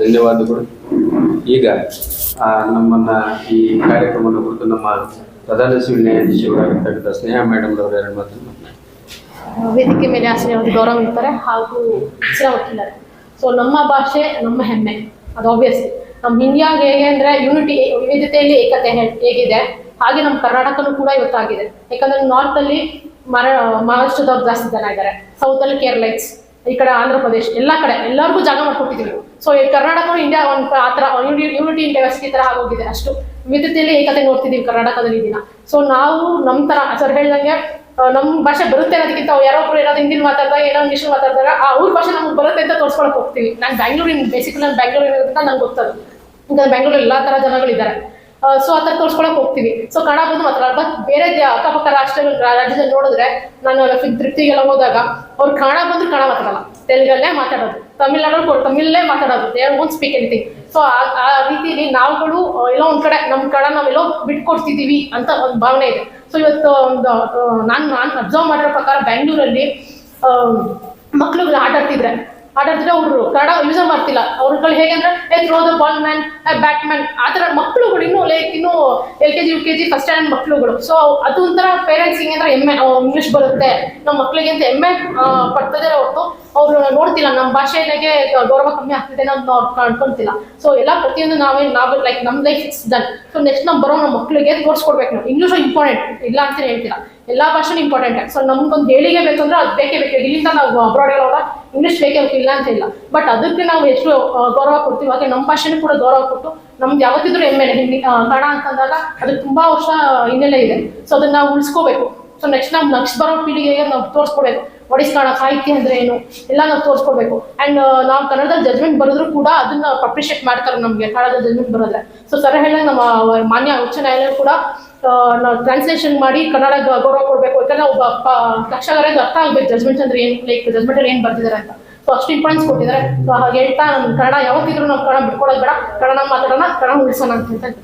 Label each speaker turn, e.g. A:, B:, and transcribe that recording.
A: ಧನ್ಯವಾದಗಳು. ಈಗ ನಮ್ಮನ್ನ ಈ ಕಾರ್ಯಕ್ರಮದ ಕುರಿತು ನಮ್ಮ ಪ್ರಧಾನ ಸಿವಿಲ್ ಸ್ನೇಹ ಮೇಡಮ್ ಅವರು ಎರಡು ಮಾತು.
B: ವೇದಿಕೆ ಮೇಲೆ ಆಶ್ರಯ ಗೌರವ ಇರ್ತಾರೆ ಹಾಗೂ ಹೆಚ್ಚಿನ ವಕೀಲರು ಸೊ ನಮ್ಮ ಭಾಷೆ, ನಮ್ಮ ಹೆಮ್ಮೆ. ಅದು ಆಬ್ವಿಯಸ್ಲಿ ನಮ್ಮ ಇಂಡಿಯಾಗೆ ಹೇಗೆ ಅಂದರೆ ಯೂನಿಟಿ ವಿವಿಧತೆಯಲ್ಲಿ ಏಕತೆ ಹೇಗಿದೆ. ಹಾಗೆ ನಮ್ಮ ಕರ್ನಾಟಕನೂ ಕೂಡ ಇವತ್ತಾಗಿದೆ. ಯಾಕಂದ್ರೆ ನಾರ್ತಲ್ಲಿ ಮರ, ಮಹಾರಾಷ್ಟ್ರದವ್ರು ಜಾಸ್ತಿ ಜನ ಇದ್ದಾರೆ. ಸೌತ್ ಅಲ್ಲಿ ಕೇರಳೈಟ್ಸ್ ಈ ಕಡೆ ಆಂಧ್ರ ಪ್ರದೇಶ್, ಎಲ್ಲ ಕಡೆ, ಎಲ್ಲರಿಗೂ ಜಾಗ ಮಾಡ್ಕೊಟ್ಟಿದ್ದೀವಿ. ಸೊ ಈ ಕರ್ನಾಟಕ ಇಂಡಿಯಾ ಒಂದು ಆ ಥರ ಯೂನಿಟಿ ಇನ್ ಡೈವರ್ಸಿಟಿ ಥರ ಆಗೋಗಿದೆ ಅಷ್ಟು. ವಿವಿಧತೆಯಲ್ಲಿ ಏಕತೆ ನೋಡ್ತಿದ್ದೀವಿ ಕರ್ನಾಟಕದಲ್ಲಿ ದಿನ. ಸೊ ನಾವು ನಮ್ಮ ಥರ ಸರ್ ಹೇಳ್ದಂಗೆ ನಮ್ಮ ಭಾಷೆ ಬರುತ್ತೆ ಅನ್ನೋದಕ್ಕಿಂತ ಯಾರೋ ಒಬ್ರು ಏನಾದ್ರು ಹಿಂದಿನ ಮಾತಾಡಿದಾಗ, ಏನೋ ಇಂಗ್ಲೀಷ್ ಮಾತಾಡಿದಾಗ, ಆ ಊರ ಭಾಷೆ ನಮ್ಗೆ ಬರುತ್ತೆ ಅಂತ ತೋರಿಸ್ಕೊಳಕ್ ಹೋಗ್ತೀವಿ. ನಾನು ಬ್ಯಾಂಗ್ಳೂರಿನ ಬೇಸಿಕಲಿ ನಾನು ಬ್ಯಾಂಗ್ಳೂರಿನ ನಂಗೆ ಗೊತ್ತದು. ಈಗ ಬ್ಯಾಂಗ್ಳೂರಲ್ಲಿ ಎಲ್ಲ ಥರ ಜನಗಳಿದ್ದಾರೆ. ಸೊ ಆ ಥರ ತೋರಿಸ್ಕೊಳಕ್ ಹೋಗ್ತೀವಿ. ಸೊ ಕನ್ನಡ ಬಂದು ಮಾತ್ರ ಬಟ್ ಬೇರೆ ಅಕ್ಕಪಕ್ಕ ರಾಷ್ಟ್ರಗಳು ರಾಜ್ಯದಲ್ಲಿ ನೋಡಿದ್ರೆ ನಾನು ತೃಪ್ತಿಗೆಲ್ಲ ಹೋದಾಗ ಅವ್ರು ಕನ್ನಡ ಬಂದ್ರೆ ಕನ್ನಡ ಮಾತಾಡಲ್ಲ. ತೆಲುಗಲ್ಲೇ ಮಾತಾಡೋದು. ತಮಿಳ್ನಾಡಲ್ಲಿ ತಮಿಳಲ್ಲೇ ಮಾತಾಡೋದು. They own speak anything so ಆ ರೀತಿಯಲ್ಲಿ ನಾವುಗಳು ಎಲ್ಲೋ ಒಂದ್ ಕಡೆ ನಮ್ಮ ಕಡೆ ನಾವೆಲ್ಲೋ ಬಿಟ್ಕೊಡ್ತಿದೀವಿ ಅಂತ ಒಂದು ಭಾವನೆ ಇದೆ. ಸೊ ಇವತ್ತು ಒಂದು ನಾನು ನಾನು ಅಬ್ಸರ್ವ್ ಮಾಡಿರೋ ಪ್ರಕಾರ ಬೆಂಗಳೂರಲ್ಲಿ ಮಕ್ಳುಗಳು ಆಟ ಆಡ್ತಿದ್ರೆ ಆಟ ಆಡ್ತಿದ್ರೆ ಅವರು ಕನ್ನಡ ಯೂಸ್ ಮಾಡ್ತಿಲ್ಲ. ಅವ್ರುಗಳು ಹೇಗೆ ಅಂದ್ರೆ a throw the ball man bat man ಆ ಥರ ಮಕ್ಳುಗಳು ಇನ್ನೂ ಲೈಕ್ ಇನ್ನೂ L K G U K G first standard ಮಕ್ಕಳುಗಳು ಸೊ ಅದು ಒಂಥರ ಪೇರೆಂಟ್ಸಿಗೆ ಅಂದ್ರೆ ಎಮ್ಮೆ ಇಂಗ್ಲೀಷ್ ಬರುತ್ತೆ. ನಮ್ಮ ಮಕ್ಳಿಗೆ ಅಂತ ಎಮ್ಮೆ ಆ, ಪಡ್ತದೆ ಹೊರತು. ಅವ್ರು ನೋಡ್ತಿಲ್ಲ ನಮ್ಮ ಭಾಷೆಗೆ ಗೌರವ ಕಮ್ಮಿ ಆಗ್ತಿದೆ ಅಂತ ಅವ್ರು ಸೊ ಎಲ್ಲ ಪ್ರತಿಯೊಂದು ನಾವೇ ನಾವು ಲೈಕ್ ನಮ್ಮ life it's done so next ನಾವು ಬರೋ ನಮ್ಮ ಮಕ್ಳಿಗೆ ತೋರಿಸ್ಕೊಡ್ಬೇಕು ನಾವು. ಇಂಗ್ಲೀಷು ಇಂಪಾರ್ಟೆಂಟ್ ಇಲ್ಲ ಅಂತ ಹೇಳ್ತಿಲ್ಲ. ಎಲ್ಲ ಭಾಷೆನೂ ಇಂಪಾರ್ಟೆಂಟ್ ಸೊ ನಮ್ಗೊಂದು ಹೇಳಿಗೆ ಬೇಕಂದ್ರೆ ಅದು ಬೇಕೇ ಬೇಕು. ಇಲ್ಲಿಂದ ನಾವು ಅಬ್ರಾಡ್ ಹೋದಾಗ ಇಂಗ್ಲೀಷ್ ಬೇಕೇ ಇಲ್ಲ ಅಂತ ಇಲ್ಲ ಬಟ್ ಅದಕ್ಕೆ ನಾವು ಎಷ್ಟು ಗೌರವ ಕೊಡ್ತೀವಿ. ಹಾಗೆ ನಮ್ಮ ಭಾಷೆನೂ ಕೂಡ ಗೌರವ ಕೊಟ್ಟು, ನಮ್ದು ಯಾವತ್ತಿದ್ರೂ ಹೆಮ್ಮೆ ಹಿಂದಿ ಕನ್ನಡ ಅಂತಂದಾಗ ಅದು ತುಂಬಾ ವರ್ಷ ಹಿನ್ನೆಲೆ ಇದೆ. ಸೊ ಅದನ್ನ ನಾವು ಉಳಿಸ್ಕೋಬೇಕು. ಸೊ ನೆಕ್ಸ್ಟ್ ನಾವು ನೆಕ್ಸ್ಟ್ ಬರೋ ಪೀಳಿಗೆಗೆ ನಾವು ತೋರಿಸ್ಕೊಡ್ಬೇಕು ಒಡಿಸ್ ಕನ್ನಡ ಸಾಹಿತ್ಯ ಅಂದ್ರೆ ಏನು? ಎಲ್ಲ ನಾವು ತೋರಿಸ್ಕೊಡ್ಬೇಕು ಅಂಡ್ ನಾವು ಕನ್ನಡದಲ್ಲಿ ಜಜ್ಮೆಂಟ್ ಬರೆದ್ರು ಕೂಡ ಅದನ್ನ ಅಪ್ರಿಷಿಯೇಟ್ ಮಾಡ್ತಾರೆ ನಮಗೆ. ಕನ್ನಡದ ಜಜ್ಮೆಂಟ್ ಬರೋದ್ರೆ ಸೊ ಸರ್ ಹೇಳ ನಮ್ಮ ಮಾನ್ಯ ಉಚ್ಚ ನ್ಯಾಯಾಲಯ ಕೂಡ ನಾವು ಟ್ರಾನ್ಸ್ಲೇಷನ್ ಮಾಡಿ ಕನ್ನಡ ಗೌರವ ಕೊಡಬೇಕು ಅಂತ ಒಬ್ಬ ಕಕ್ಷಗಾರಿಗೆ ಅರ್ಥ ಆಗ್ಬೇಕು. ಜಜ್ಮೆಂಟ್ ಅಂದ್ರೆ ಏನು ಲೈಕ್ ಜಜ್ಮೆಂಟ್ ಏನು ಬರ್ತಿದ್ದಾರೆ ಅಂತ. ಸೊ ಅಷ್ಟು ಇಂಪಾರ್ಟೆನ್ಸ್ ಕೊಟ್ಟಿದ್ದಾರೆ. ಸೊ ಹಾಗೆ ಹೇಳ್ತಾ ಕನ್ನಡ ಯಾವತ್ತಿದ್ರು ನಾವು ಕನ್ನಡ ಬಿಟ್ಕೊಳ್ಳೋದು ಬೇಡ. ಕನ್ನಡ ಮಾತಾಡೋಣ, ಕನ್ನಡ ಉಳಿಸೋಣ ಅಂತ